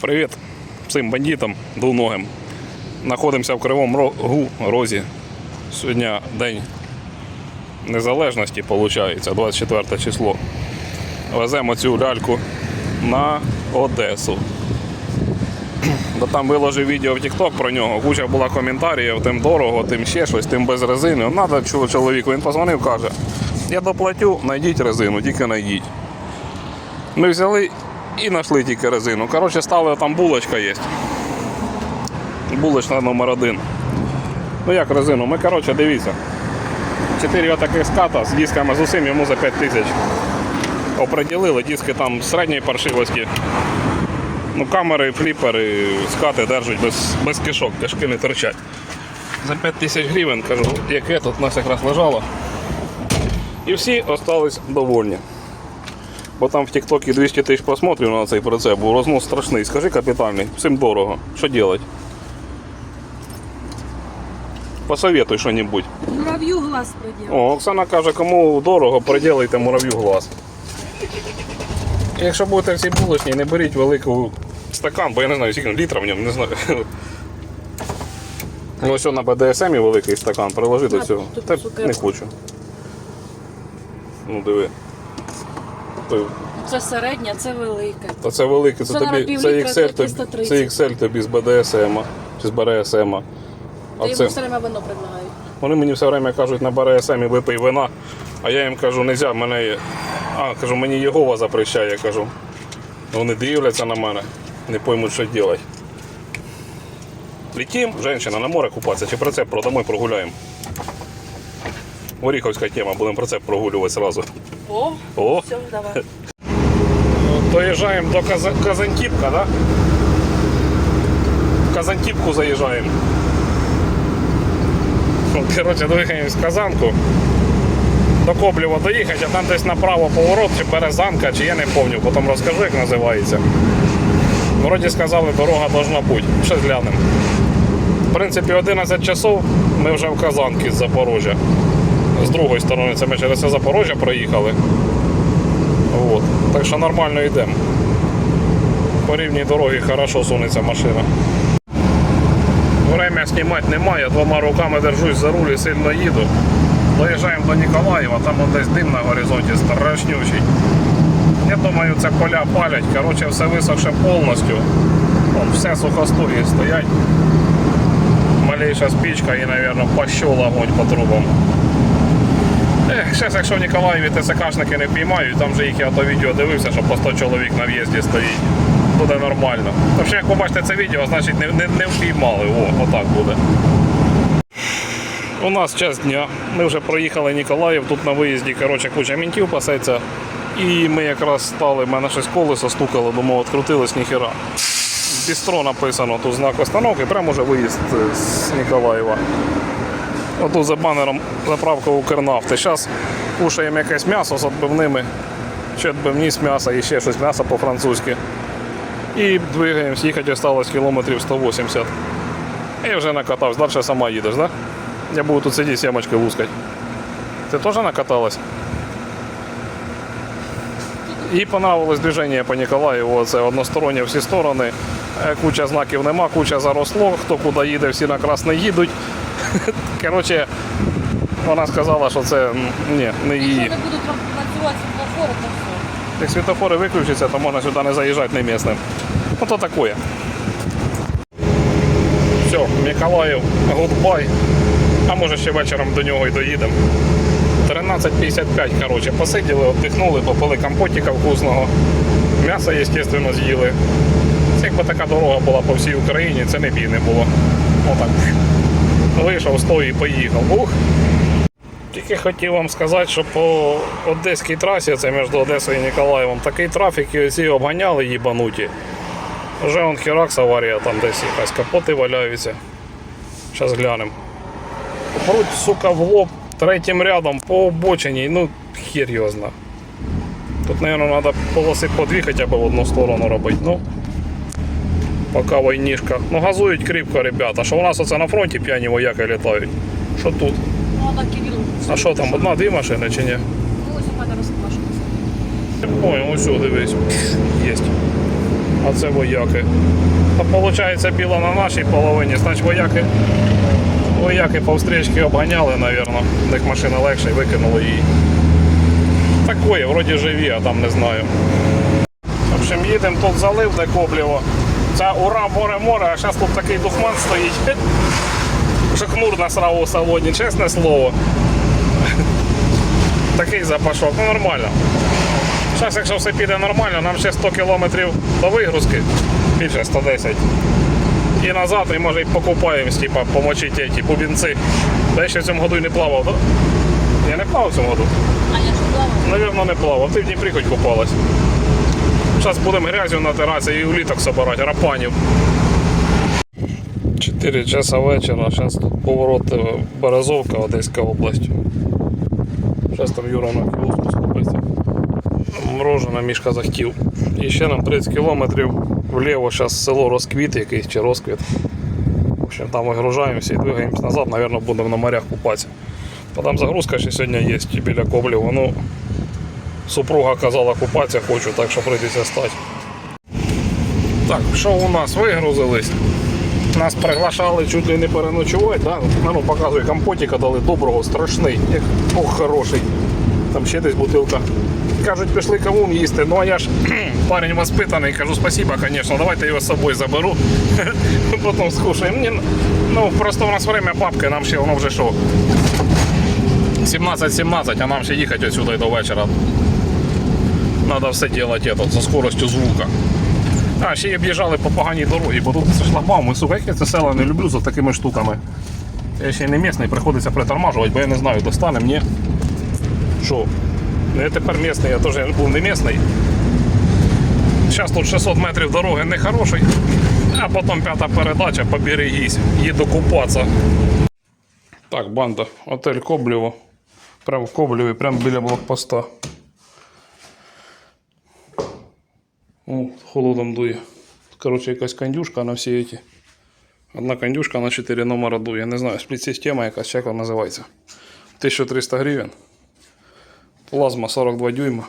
Привіт всім бандитам двуногим. Знаходимося в Кривому Рогу, Розі. Сьогодні день незалежності, виходить, 24 число. Веземо цю ляльку на Одесу. Там виложив відео в TikTok про нього, куча була коментарів, тим дорого, тим ще щось, тим без резини. Надо чу- чоловіку. Він позвонив, каже, я доплатю, знайдіть резину, тільки знайдіть. Ми взяли і знайшли тільки резину. Коротше, ставили там булочка є. Булочна номер один. Ну як резину? Ми, коротше, дивіться. Чотири отаких ската з дисками з усім йому за 5 тисяч. Оприділили, диски там середньої паршивості. Ну, камери, фліпери, скати держать без, без кишок, кишки не торчать. За 5 тисяч гривень, кажу, яке тут у нас якраз лежало. І всі остались довольні. Бо там в Тіктокі 200 тисяч просмотрів на цей прицеп, був рознос страшний. Скажи капітальний, всім дорого. Що робити? Посоветуй що-небудь. Муравью глаз продел. О, Оксана каже, кому дорого, приділайте мурав'ю глаз. Якщо будете в цій булочній, не беріть великий стакан, бо я не знаю, скільки літрів в ньому, не знаю. Ну, ось на БДСМ великий стакан, приложи до цього. Та не хочу. Ну диви. То- Це середня, це велика. Та це велике, це Це тобі це XL, тобі, це XL тобі з БДСМ чи з БРСМ. А йому це, все время вино предлагають. вони мені все время кажуть на БРСМ і випий вина, а я їм кажу, нельзя, мене є. А, кажу, мені Єгова запрещає, я кажу. Вони дивляться на мене, не поймуть, що робити. Летим, женщина, на море купатися, чи прицеп продамо і прогуляємо. Оріховська тема, будемо прицеп прогулювати сразу. О, О! все, давай. Доезжаем до Каза- Казантипка, да? В Казантипку заезжаем. Короче, двигаемся в Казанку. До Коблєва доїхати, а там десь направо поворот, чи Березанка, чи я не пам'ятаю, потім розкажу, як називається. Вроді сказали, дорога должна бути. Ще глянемо. В принципі, 11 часов ми вже в Казанці з Запорожжя. З другої сторони, це ми через це Запорожжя проїхали. Вот. Так що нормально йдемо. По рівній дорогі хорошо сунеться машина. Время знімати немає, двома руками держусь за руль і сильно їду. Доїжджаємо до Ніколаєва, там десь дим на горизонті страшнючий. Я думаю, це поля палять. Коротше, все висохше повністю. Вон, все сухостої стоять. Малейша спичка і, мабуть, пощол огонь по трубам. Зараз, якщо в Ніколаєві ТСКшники не піймають, там же їх я то відео дивився, що по 100 чоловік на в'їзді стоїть. Буде нормально. Взагалі, як побачите це відео, значить не, не, не впіймали. О, отак буде. У нас час дня. Ми вже проїхали Ніколаїв, тут на виїзді коротше, куча мінтів пасеться. І ми якраз стали, в мене щось колесо стукало, думав, відкрутилось ніхера. Бістро написано, тут знак остановки, прямо вже виїзд з Ніколаєва. Отут за банером заправка Укрнафти. Зараз кушаємо якесь м'ясо з відбивними, чи відбивні з м'яса і ще щось м'ясо по-французьки. І двигаємось, їхати осталось кілометрів 180. Я вже накатався, далі сама їдеш? Да? Я буду тут сидіти, сімочки лускати. Ти теж накаталась? Їй понравилось движення по Ніколаєву, це одностороннє всі сторони. Е, Куча знаків нема, куча заросло, хто куди їде, всі на красне їдуть. Коротше, вона сказала, що це ні, не її. Якщо не будуть працювати світлофори, то все. Як світофори виключаться, то можна сюди не заїжджати не місним. Ну то таке. Все, Миколаїв, гудбай. А може ще вечором до нього і доїдемо. 13.55, коротше, посиділи, віддихнули, попили компотика вкусного. М'ясо, звісно, з'їли. Це якби така дорога була по всій Україні, це не бійне було. Отак. Вийшов, стою і поїхав. Ух! Тільки хотів вам сказати, що по Одеській трасі, це між Одесою і Ніколаєвом, такий трафік і ці обганяли їбануті. Вже он Херакс аварія, там десь якась капоти валяються. Зараз глянемо. Пруть, сука, в лоб третім рядом по обочині, ну хер його зна. Тут, мабуть, треба полоси по дві в одну сторону робити. Ну, поки войнішка. Ну газують кріпко, ребята. Що у нас оце на фронті п'яні вояки літають. Що тут? Ну, а Кирилл. А що там, одна-дві машини чи ні? Ну, ось у мене розквашено. Ой, ось дивись. Єсть. а це вояки. То виходить біло на нашій половині, значить вояки. Вояки по встрічці обганяли. В них машина легша і викинули її. Такое, вроді живі, а там не знаю. В общем, їдемо тут залив де Коблєво. Це ура, море, море, а зараз тут такий духман стоїть. Що хмур насрав у салоні, чесне слово. Такий запашок, ну нормально. Зараз, якщо все піде нормально, нам ще 100 кілометрів до вигрузки, більше 110. І назад, і може і покупаємось, типа, помочити ті бубінці. Та я ще в цьому году і не плавав, так? Я не плавав в цьому году. А я ж плавала. Навірно, не плавав. Ти в Дніпрі хоч купалась. Зараз будемо грязю натиратися і уліток собирати, рапанів. 4 часа вечора, зараз тут поворот е, Березовка, Одеська область. Зараз там Юра на кіоску скупиться. Морожена мішка захтів. І ще нам 30 кілометрів вліво, зараз село Розквіт якийсь чи Розквіт. В общем, там вигружаємося і двигаємось назад, Навірно, будемо на морях купатися. Там загрузка ще сьогодні є біля Коблєва. Ну, Супруга казала купатися хочу, так що прийдеться стати. Так, що у нас? Вигрузились. Нас приглашали чуть ли не переночувати, да? Ну, показує компотіка дали доброго, страшний, як ох, хороший. Там ще десь бутилка. Кажуть, пішли кавун їсти. Ну а я ж парень воспитаний, кажу, спасибо, звісно, давайте його з собою заберу. Потім скушаємо. Ну, просто у нас время папки, нам ще воно вже що. 17-17, а нам ще їхати отсюда до вечора. Надо все делать это, со скоростю звука. А, ще об'їжджали по поганій дорогі, бо тут це. Сука, я це села не люблю за такими штуками. Я ще не місний, приходиться притормажувати, бо я не знаю, достане мені. Що? Ну я тепер місний, я теж був не місний. Зараз тут 600 метрів дороги не хороший, а потім п'ята передача, поберегись, їду купатися. Так, банда, отель Коблєво. Прямо в Коблєві, прямо біля блокпоста. О, холодом дує. Короче, якась кондюшка на всі ці. Одна кондюшка на 4 номера дує. Я не знаю, спліт-система якась, як вона називається. 1300 гривень. Плазма 42 дюйма.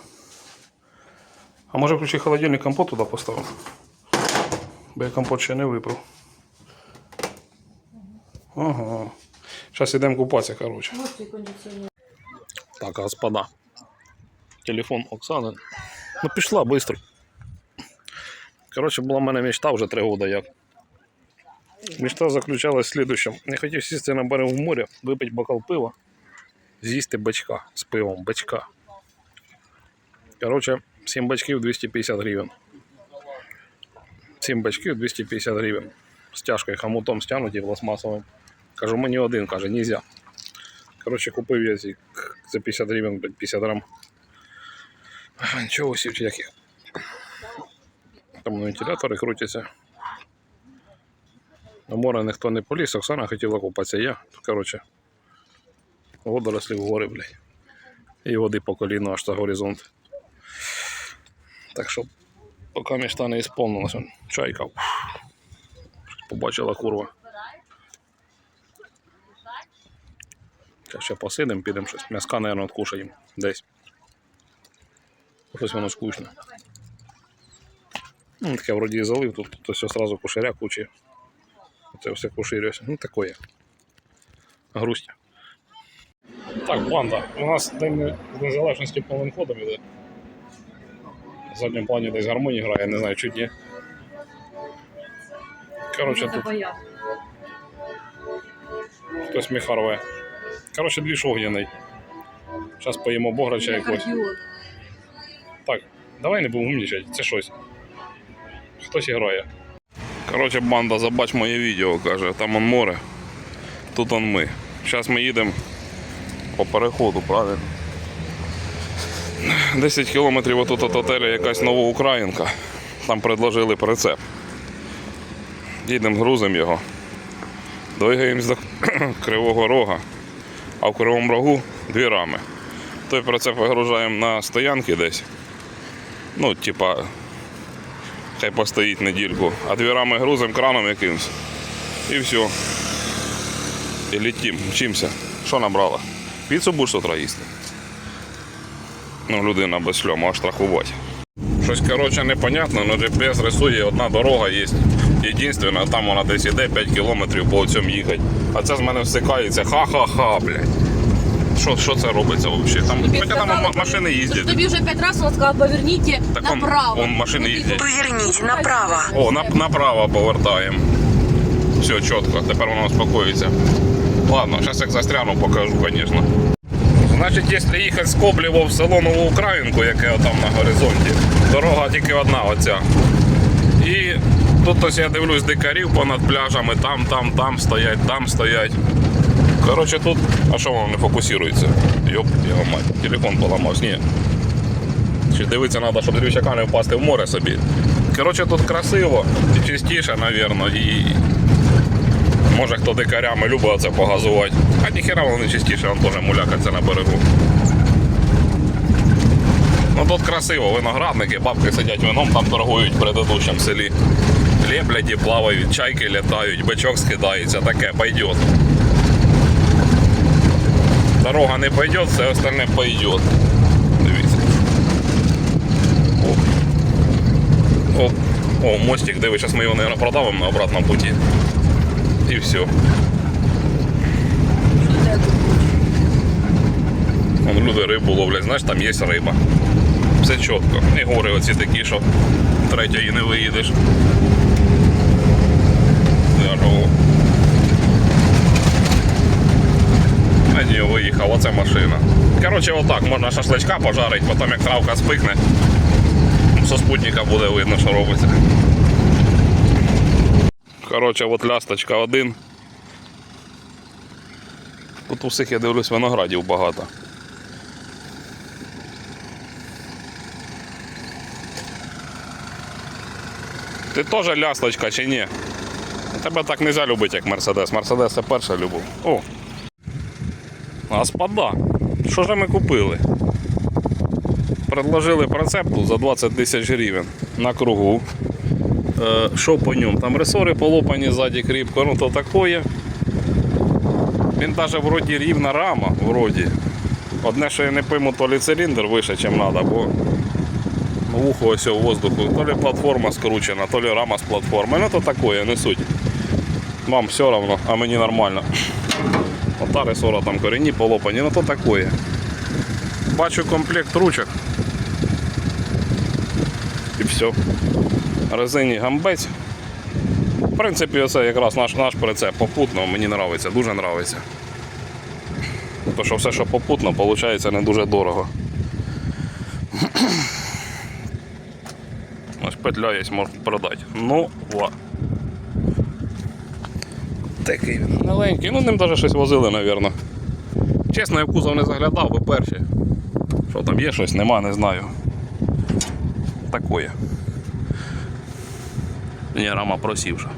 А може включи холодильник компот туди поставив? Бо я компот ще не випив. Ага. Зараз йдемо купатися, коротше. Так, господа. Телефон Оксани. Ну, пішла швидко. Коротше, була в мене мечта вже три роки як. Мечта заключалась в следующем. Я хотів сісти на берег моря, випити бокал пива, з'їсти бачка з пивом, бачка. Коротше, 7 бачків 250 гривень. 7 бачків 250 гривень. З тяжкою хомутом стягнуті пластмасовим. Кажу, мені один, каже, нельзя. Коротше, купив я ці за 50 гривень, блядь, 50 грам. А, Нічого сів, як їх. Там вентилятори крутяться. На море ніхто не поліз, Оксана хотіла купатися, я. Коротше, водорослі в гори, блядь. І води по коліну аж за горизонт. Так що, поки мечта не ісполнилася, чайка. Побачила курва. Зараз ще посидимо, підемо щось. М'яска, мабуть, откушаємо десь. Щось воно скучно. Ну, таке вроді і залив, тут, тут все одразу кушаря кучі. Це все куширюється. Ну, такое. Грустя. Так, банда. У нас День Незалежності повним ходом іде. В задньому плані десь гармонія грає, не знаю, чуть ні. Коротше, тут я. хтось міха рве. Коротше, двіж огняний. Зараз поїмо бограча якогось. Так, давай не будемо умнічати, це щось. Хтось грає. Коротше, банда, забач моє відео, каже, там он море, тут он ми. Зараз ми їдемо по переходу, правильно? 10 кілометрів отут від отеля якась новоукраїнка. Там предложили прицеп. Їдемо, грузимо його. Двигаємось до Кривого Рога, а в Кривому Рогу дві рами. Той прицеп вигружаємо на стоянки десь. Ну, типа, хай постоїть недільку, а дві рами грузимо краном якимсь. І все. І летім, мчимося. Що набрала? Піцу будеш утра їсти? Ну, людина без шльому, аж страхувати. Щось, коротше, непонятно, але GPS рисує одна дорога є. Єдинственна, там вона десь іде 5 кілометрів по цьому їхати. А це з мене всикається. Ха-ха-ха, блядь. Що, що це робиться взагалі? Там, Тобі хоча там сказали, машини їздять. Тобі вже п'ять разів вона сказала, поверніть Так он- направо. он машини їздять. Поверніть направо. О, на, направо повертаємо. Все, чітко, тепер воно успокоїться. Ладно, зараз як застряну, покажу, звісно. Значить, якщо їхати з Коблєво в село Нову Українку, яке там на горизонті, дорога тільки одна оця. І тут ось я дивлюсь дикарів понад пляжами, там, там, там стоять, там стоять. Коротше, тут. А що воно не фокусується? Йоп, його мать, телефон поламався. Ні. Чи дивитися треба, щоб дрючака не впасти в море собі. Коротше, тут красиво і чистіше, напевно, і може хто дикарями любить це погазувати. А ніхера воно не чистіше, він теж мулякаться на берегу. Ну тут красиво, виноградники, бабки сидять вином, там торгують в предыдущому селі. Лебляді плавають, чайки літають, бичок скидається, таке пойдет. Дорога не пойдет, все остальне пойдет. Дивіться. Оп. Оп. О, мостик, диви, зараз ми його, мабуть, продавимо на обратному путі. І все. Вон люди рибу ловлять, знаєш, там є риба. Все чітко. І гори оці такі, що третьої не виїдеш. Ні, оце машина. Коротше, отак, можна шашличка пожарити, потім як травка спикне, со спутника буде видно, що робиться. Коротше, от лясточка один. Тут у всіх, я дивлюсь, виноградів багато. Ти теж лясточка чи ні? Тебе так не можна любити, як Мерседес. Мерседес це перша любов. О! Господа, що ж ми купили? Предложили прицепту за 20 тисяч гривень на кругу. Е, Що по ньому? Там ресори полопані ззаді кріпко, ну то такое. Він навіть вроді рівна рама, вроді. Одне, що я не пойму, то лі циліндр вище, ніж треба, бо вухо ось у воздуху. То лі платформа скручена, то лі рама з платформи. Ну то такое, не суть. Вам все одно, а мені нормально. Ота ресора там корені полопані, ну то такое. Бачу комплект ручок. І все. Резині гамбець. В принципі, це якраз наш наш прицеп попутно, мені подобається, дуже подобається. То що все, що попутно, виходить не дуже дорого. Ось петля є, можна продати. Ну, ва. Такий він маленький, ну ним навіть щось возили, мабуть. Чесно, я в кузов не заглядав, ви перші. Що там є щось, нема, не знаю. Такое. Ні, рама просівша.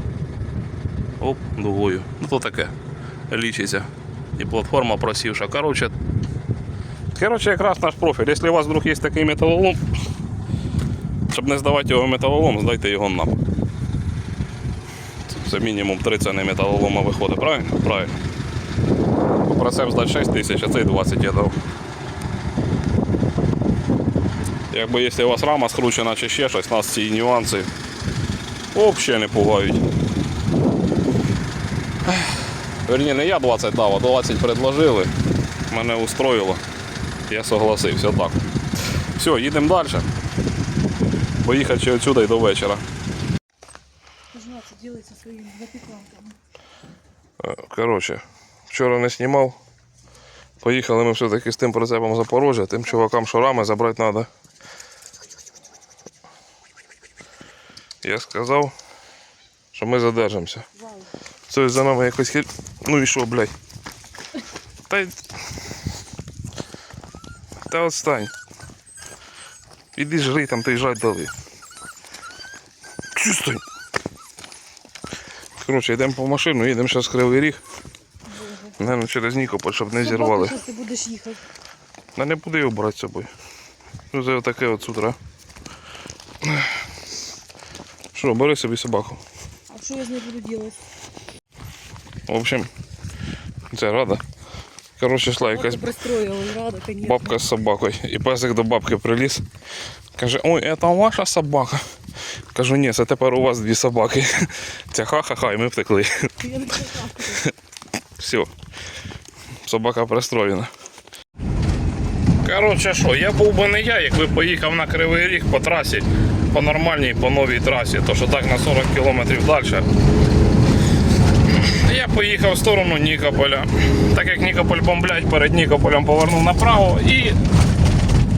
Оп, дугою. Ну то таке. Лічиться. І платформа просівша. Коротше, коротше, якраз наш профіль. Якщо у вас вдруг є такий металолом, щоб не здавати його металолом, здайте його нам. Це мінімум 30 не металолома виходить, правильно? Правильно. Прицеп здати 6 тисяч, а цей 20 я дав. Якби якщо у вас рама скручена чи ще щось, нас ці нюанси взагалі не пугають. Верні, не я 20 дав, а 20 предложили. Мене устроїло. Я согласився так. Все, їдемо далі. Поїхати ще отсюди і до вечора. Ділиться своїми запіканками. Е, Коротше, вчора не знімав. Поїхали ми все-таки з тим прицепом Запорожжя, тим чувакам шарами забрати треба. Я сказав, що ми задержимося. Це за нами якось хір... Ну і що, блядь? Та... й- Та отстань. Іди жри там, ти жать дали. Чувствуй. Коротше, йдемо по машину, їдемо зараз Кривий Ріг. Наверно, через Нікополь, щоб не зірвали. Ти будеш їхати. Да не буду його брати з собою. Ну, це таке от з утра. Що, бери собі собаку. А що я з нею буду робити? В общем, це рада. Коротше, йшла якась бабка з собакою. І песик до бабки приліз. Каже, ой, це ваша собака. Кажу, ні, це тепер у вас дві собаки. Ця ха-ха-ха, і ми втекли. Все. Собака пристроєна. Коротше, що, я був би не я, якби поїхав на Кривий Ріг по трасі, по нормальній, по новій трасі, то що так на 40 кілометрів далі. Я поїхав в сторону Нікополя. Так як Нікополь бомблять, перед Нікополем повернув направо і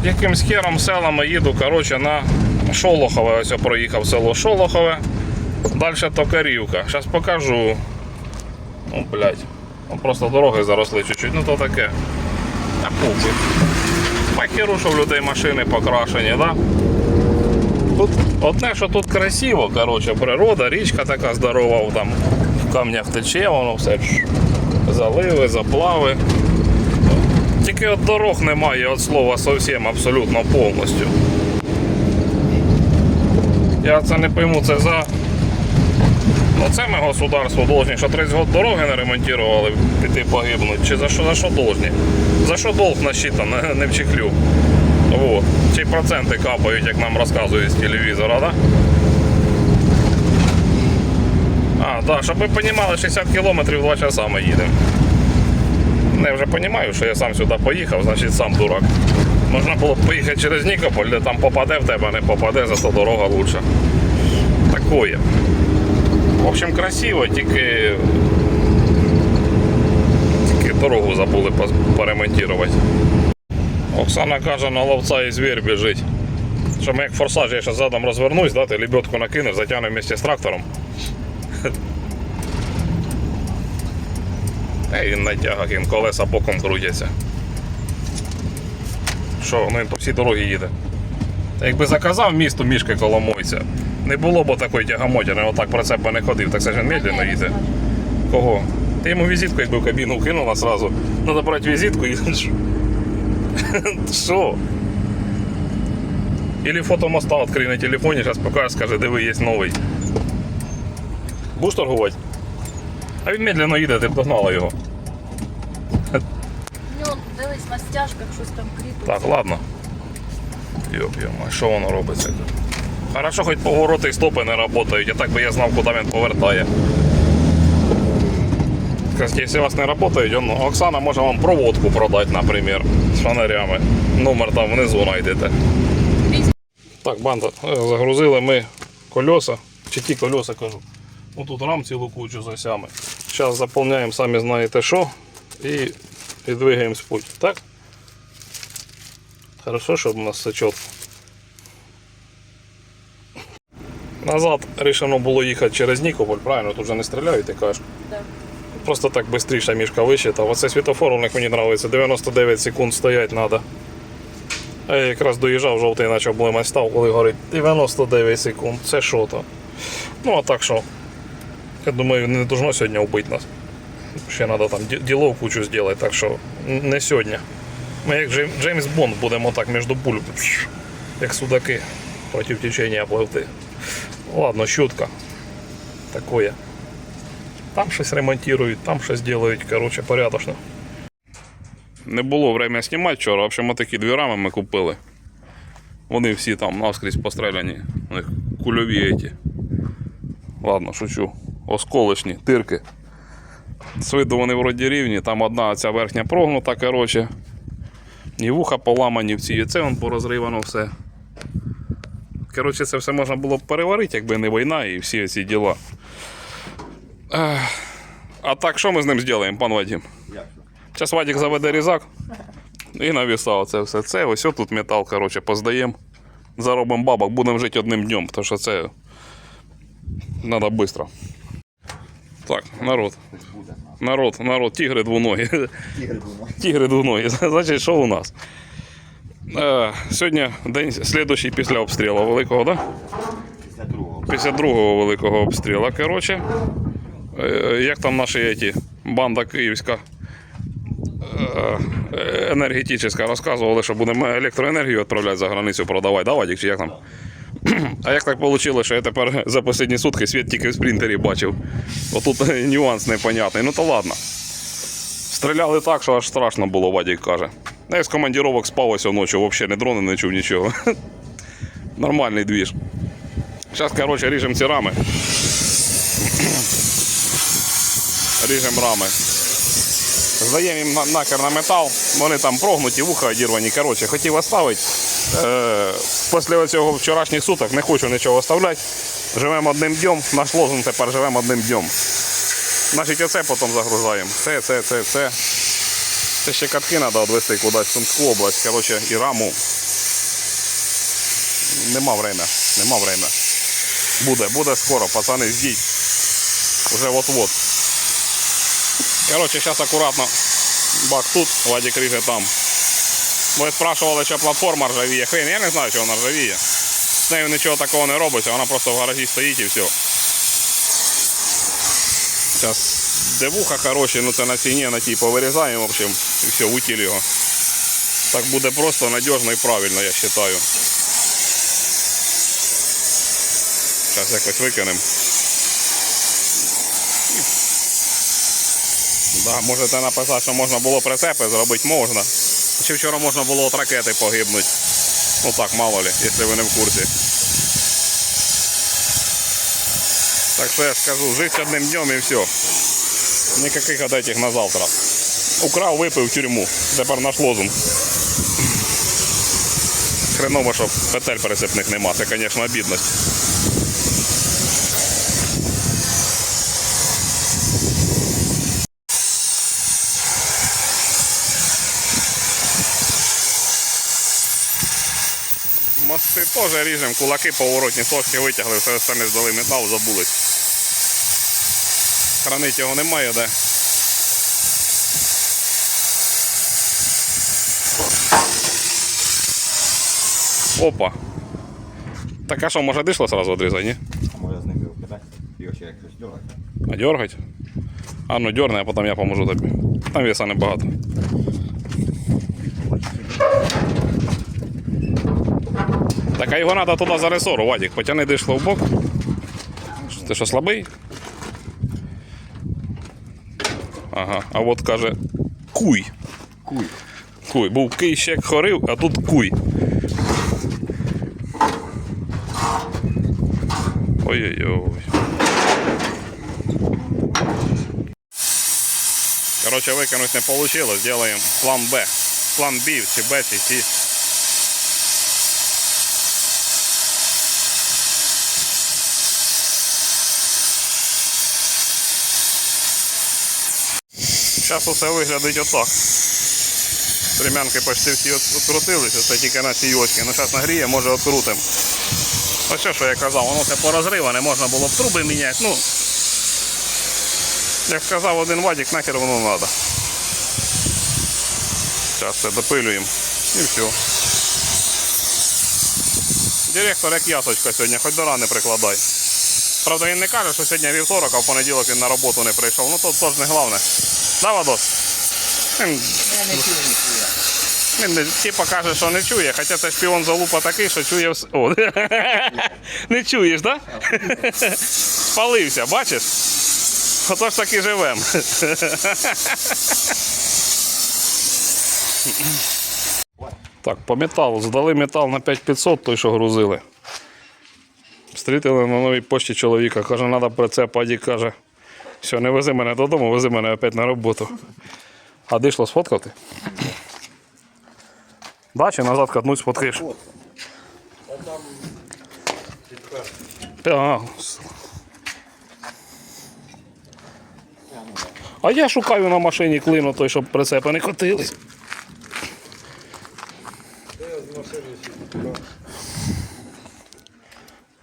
якимсь хером селами їду коротше, на Шолохове. Ось я проїхав село Шолохове. Далі Токарівка. Зараз покажу. Ну, блядь. Ну, просто дороги заросли чуть-чуть, ну то таке. Та похуй. Пахеру, що в людей машини покрашені, да? Тут одне, що тут красиво, коротше, природа, річка така здорова, там камнях тече, воно все заливи, заплави. Тільки от дорог немає від слова зовсім абсолютно повністю. Я це не пойму, це за Ну це ми государство должні, що 30 років дороги не ремонтували, піти погибнуть. Чи за що за що должні? За що долг насчитан, не, не вчехлю. Вот. Чи проценти капають, як нам розказують з телевізора, да? А, да, щоб ви розуміли, 60 кілометрів 2 часа ми їдемо. Я вже розумію, що я сам сюди поїхав, значить сам дурак. Можна було б поїхати через Нікополь, де там попаде в тебе, не попаде, зато дорога лучша. Такое. В общем, красиво, тільки. Тільки дорогу забули поремонтувати. Оксана каже, на ловця і звір біжить. Що ми як форсаж, я зараз задом розвернусь, да, ти лебедку накинеш, затягнемо вместе з трактором. Та він на тягах, він колеса боком крутяться. Що, ну він по всій дорогі їде. Якби заказав місту мішки Коломойця, не було б такої тягомотіни, отак про це б не ходив, так це ж він медленно їде. Кого? Ти йому візитку, якби в кабіну кинула сразу. Надо брати візитку і. Що? Или фото моста відкрий на телефоні, зараз покаже, скаже, диви, є новий. Будеш торгувати? А він медленно їде, ти б догнала його. Ну, дивись, на стяжках щось там кріпить. Так, ладно. Йоп, йома, що воно робиться? Хорошо, хоч повороти і стопи не працюють, а так би я знав, куди він повертає. Кстати, Якщо у вас не працюють, он, Оксана може вам проводку продати, наприклад, з фонарями. Номер там внизу знайдете. Так, банда, е, загрузили ми колеса, чи ті колеса кажу. Ну тут рам цілу кучу з осями. Зараз заповняємо самі знаєте що і, і в путь. Так? Хорошо, щоб у нас все чітко. Назад рішено було їхати через Нікополь, правильно, тут вже не стріляють, ти кажеш. Да. Просто так швидше мішка висчитав. Оце світофор у них мені подобається, 99 секунд стоять треба. А я якраз доїжджав, жовтий почав блимать став, коли горить 99 секунд. Це що то? Ну а так що? Я думаю, не должно сьогодні вбити нас. Ще треба там ді- ділов кучу зробити, так що не сьогодні. Ми як Джеймс Бонд будемо так між пуль, як судаки проти течення пливти. Ладно, щутка. Такое. Там щось ремонтують, там щось роблять, коротше, порядочно. Не було время знімати вчора, в общем, такі дві рами ми купили. Вони всі там наскрізь постріляні. У них кульові эти. Ладно, шучу. Осколочні, тирки. З виду вони вроді рівні, там одна ця верхня прогнута, коротше. І вуха поламані в цій, і це вон порозривано все. Коротше, це все можна було б переварити, якби не війна і всі ці діла. А так, що ми з ним зробимо, пан Вадим? Зараз Вадик заведе різак і навісав це все. Це ось тут метал, коротше, поздаємо. Заробимо бабок, будемо жити одним днем, тому що це треба швидко. Так, народ. Народ, народ, тігри двоногі. Тігри двоногі. Значить, що у нас? Е, сьогодні день слідуючий після обстрілу великого, так? Після другого. Після другого великого обстрілу. Коротше, е, як там наші еті, банда київська е, енергетична розказували, що будемо електроенергію відправляти за границю продавати, да, Вадик, чи як там? А як так вийшло, що я тепер за останні сутки світ тільки в спринтері бачив. Отут нюанс непонятний. Ну то ладно. Стріляли так, що аж страшно було, Вадик каже. Я з командировок спав ось ночі, взагалі не дрони, не чув нічого. Нормальний двіж. Зараз, коротше, ріжемо ці рами. Ріжемо рами. Здаємо їм на- накер на метал, вони там прогнуті, вуха одірвані. Коротше, хотів оставити. Е, після цього вчорашніх суток не хочу нічого оставляти. Живемо одним днем, наш лозунг тепер живемо одним днем. Значить, оце потім загружаємо. Це, це, це, це. Це ще катки треба відвезти кудись в Сумську область. Коротше, і раму. Нема время. Нема время. Буде, буде скоро, пацани, ждіть. Уже вот-вот. Коротше, зараз акуратно. Бак тут, Вадик ріже там. Ви спрашували, що платформа ржавіє. Хрен, я не знаю, що вона ржавіє. З нею нічого такого не робиться, вона просто в гаражі стоїть і все. Зараз девуха хороші, ну це на ціні, на тій повирізаємо, в общем, і все, утіль його. Так буде просто надіжно і правильно, я вважаю. Зараз якось викинемо. Да, можете написати, що можна було прицепи зробити, можна. Чи вчора можна було від ракети погибнути. Ну так, мало ли, якщо ви не в курсі. Так що я ж скажу, жить одним днем і все. Никаких от этих на завтра. Украв, випив тюрму. Тепер наш лозунг. Хреново, що петель пересипних нема. Це, звісно, обідність. Мости теж ріжемо, кулаки поворотні сошки витягли, все остальне здали метал, забулись. Хранить його немає де. Опа. Так а що, може дишло сразу відрізати, ні? Може з ними вкидати? Його ще якось дергати. А дергать? А ну дерни, а потім я поможу тобі. Там веса небагато. Так а його треба туди за ресору, Вадик, потягни дишло в бок. Ти що слабий? Ага, а от каже куй. Куй. Куй. Був кий ще хорив, а тут куй. Ой-ой-ой. Короче, выкинуть не получилось. Делаем план Б. План Б, чи Б, чи Зараз усе виглядить отак. Стремянки почти всі открутилися, це тільки на цій очці. Ну зараз нагріє, може відкрутимо. Ось що, я казав, воно все порозриване, можна було б труби міняти. Ну, як сказав один Вадик, нахер воно треба. Зараз це допилюємо і все. Директор як ясочка сьогодні, хоч до рани прикладай. Правда, він не каже, що сьогодні вівторок, а в понеділок він на роботу не прийшов. Ну то теж не головне. Да, Вадос? Він Я не чую ніхуя. він типа каже, що не чує, хоча це шпіон залупа такий, що чує все. О, не чуєш, так? Да? Спалився, бачиш? Отож так і живемо. Так, по металу. Здали метал на 5500, той, що грузили. Встрітили на новій пошті чоловіка. Каже, треба прицеп, Аді каже. Все, не вези мене додому, вези мене опять на роботу. А дишло сфоткати? Да, чи назад катнуть сфоткаєш? А, а я шукаю на машині клину той, щоб прицепи не котились.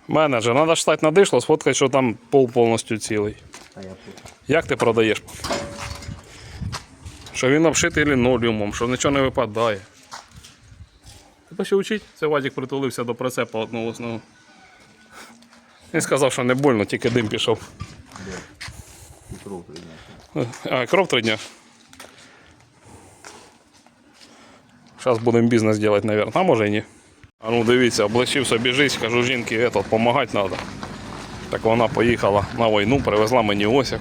Менеджер, треба ж стати на дишло, сфоткати, що там пол повністю цілий. Як ти продаєш? Що він обшитий лінолеумом, що нічого не випадає. Тебе ще вчить? Це Вадик притулився до прицепа одного основного. Він сказав, що не больно, тільки дим пішов. І кров прийняти. А, кров три дня. Зараз будемо бізнес робити, мабуть. А може і ні. А ну дивіться, облегчив собі життя, кажу, жінки, допомагати треба. Так вона поїхала на війну, привезла мені осяк.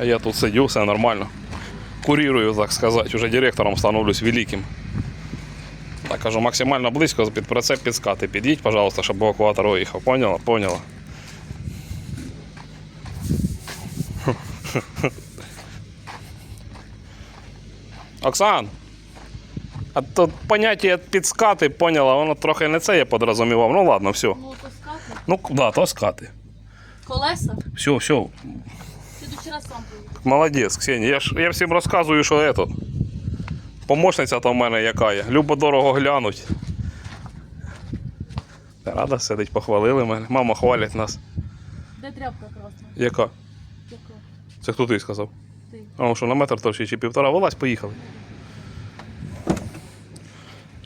А я тут сидю, все нормально. Курирую, так сказати, уже директором становлюсь великим. Так кажу, максимально близько під прицеп під скати. Під'їдь, пожалуйста, щоб евакуатор виїхав. Поняла? Поняла. Оксан! А тут поняття підскати, поняла, воно трохи не це я подрозумівав. Ну ладно, все. Ну. Ну, да, то скати. Колеса? Все, все. Ти до вчора сам поїхав. Молодець, Ксенія. Я ж я всім розказую, що ето. Помощниця то в мене яка є. Любо дорого глянуть. Рада сидить, похвалили мене. Мама хвалить нас. Де тряпка красна? Яка? Яка? Це хто ти сказав? Ти. А що на метр товщий чи півтора. Вилазь, поїхали.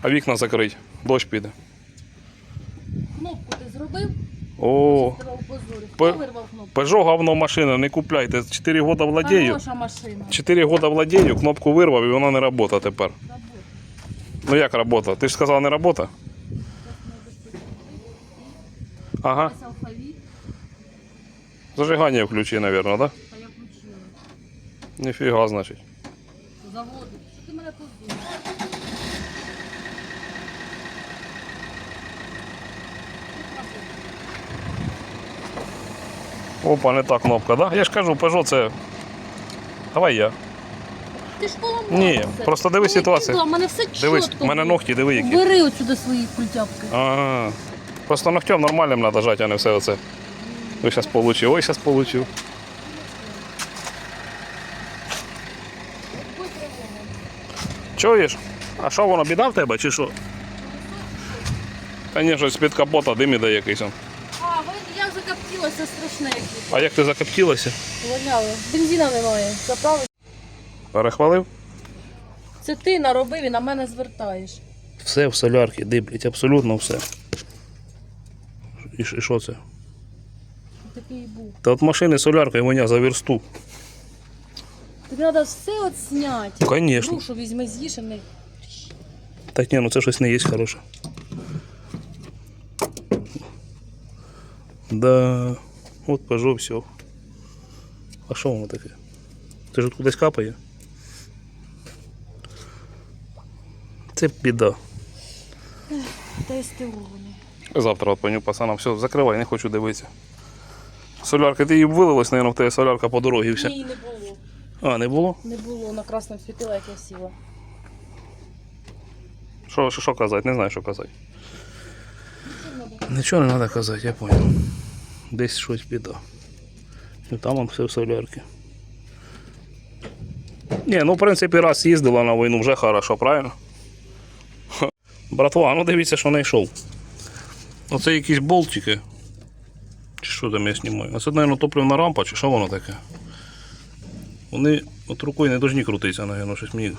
А вікна закрить. Дощ піде. Кнопку ти зробив? О. Пе- говно машина, не купляйте. 4 года владею. Хороша машина. 4 года владею, кнопку вирвав і вона не працює тепер. Работа. Ну як робота? Ти ж сказав, не робота? Ага. Ось алфавіт, Зажигання включи, мабуть, да? та я включила. Ніфіга, значить. Заводить. Що ти мене позориш? Опа, не та кнопка, да? Я ж кажу, Peugeot це. Давай я. Ти ж поламав Ні, просто диви Ну, ситуацію. В мене все чітко. Дивись, в мене ногті, диви які. Бери отсюди свої культяпки. Ага. Просто ногтем нормальним треба жати, а не все оце. Ой, зараз получив, ой, зараз получив. Чуєш? А що воно, біда в тебе чи що? Звісно, з-під капота дим іде якийсь. Он. А, ви, я закоптилася страшне. А як ти закоптілася? Воняли. Бензина немає. Заправи. Перехвалив? Це ти наробив і на мене звертаєш. Все в солярці диблять, абсолютно все. І, що це? Такий був. Та от машини соляркою воня за версту. Тобі треба все от зняти. Конечно. Душу візьми, і не. Так ні, ну це щось не є хороше. Да. От Peugeot все. А що воно таке? Це ж кудись капає? Це біда. Та й стилований. Завтра от паню пацанам, все, закривай, не хочу дивитися. Солярка, ти її вилилась, мабуть, в тебе солярка по дорозі все. Ні, не було. А, не було? Не було, на красному світила, як я сіла. Що, що, що казати? Не знаю, що казати. Нічого не треба казати, я понял. Десь щось біда. Ну там он все в солярці. Ні, ну в принципі раз їздила на війну вже хорошо, правильно? Ха. Братва, ну дивіться, що знайшов. Оце якісь болтики. Чи що там я знімаю? А це, мабуть, топливна рампа, чи що воно таке? Вони от рукою не повинні крутитися, мабуть, щось мені.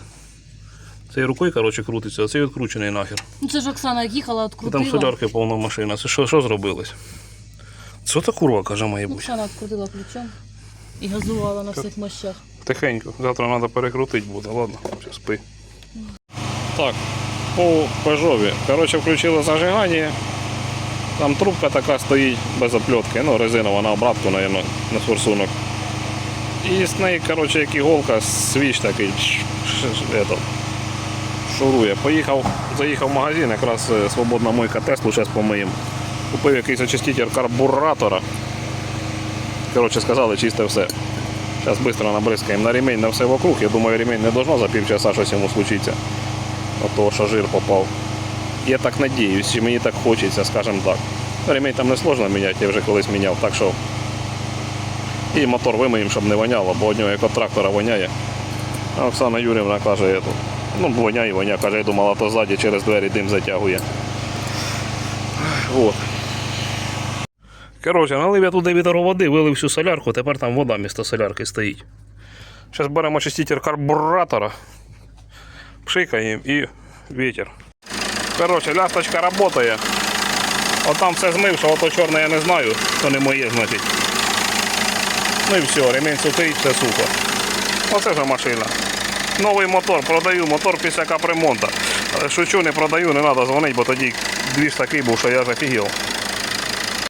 Цей рукою, коротше, крутиться, а цей відкручений нахер. Ну це ж Оксана їхала, І открутила. там солярки повна машина. Це що, що зробилось? Що та курва, каже, має бути? Оксана відкрутила ключом і газувала на всіх мощах. Тихенько. Завтра треба перекрутити буде. Ладно, все, спи. Так, по Пежові. Коротше, включили зажигання. Там трубка така стоїть без опльотки, ну, резинова на обратку, мабуть, на форсунок. І з неї, коротше, як іголка, свіч такий ш- ш- ето, шурує. Поїхав, заїхав в магазин, якраз е, свободна мойка Теслу, зараз помиємо. Купив якийсь очиститель карбуратора. Коротше, сказали, чисте все. Зараз швидко набризкаємо на ремень, на все вокруг. Я думаю, ремень не должно за півчаса щось йому случиться. От того, що жир попав. Я так надіюсь, чи мені так хочеться, скажімо так. Ремень там не сложно міняти, я вже колись міняв, так що. І мотор вимиємо, щоб не воняло, бо одного як от трактора воняє. А Оксана Юрівна каже, «Ето, ну воняє, воняє, каже, я думала, то ззаді через двері дим затягує. От. Коротше, налив я туди відро води, вилив всю солярку, тепер там вода місто солярки стоїть. Зараз беремо очиститель карбуратора, пшикаємо і вітер. Коротше, лясточка працює. От там все змив, що ото чорне я не знаю, то не моє, значить. Ну і все, ремінь сухий, все сухо. Оце ж машина. Новий мотор, продаю, мотор після капремонту. Шучу, не продаю, не треба дзвонити, бо тоді двіж такий був, що я ж.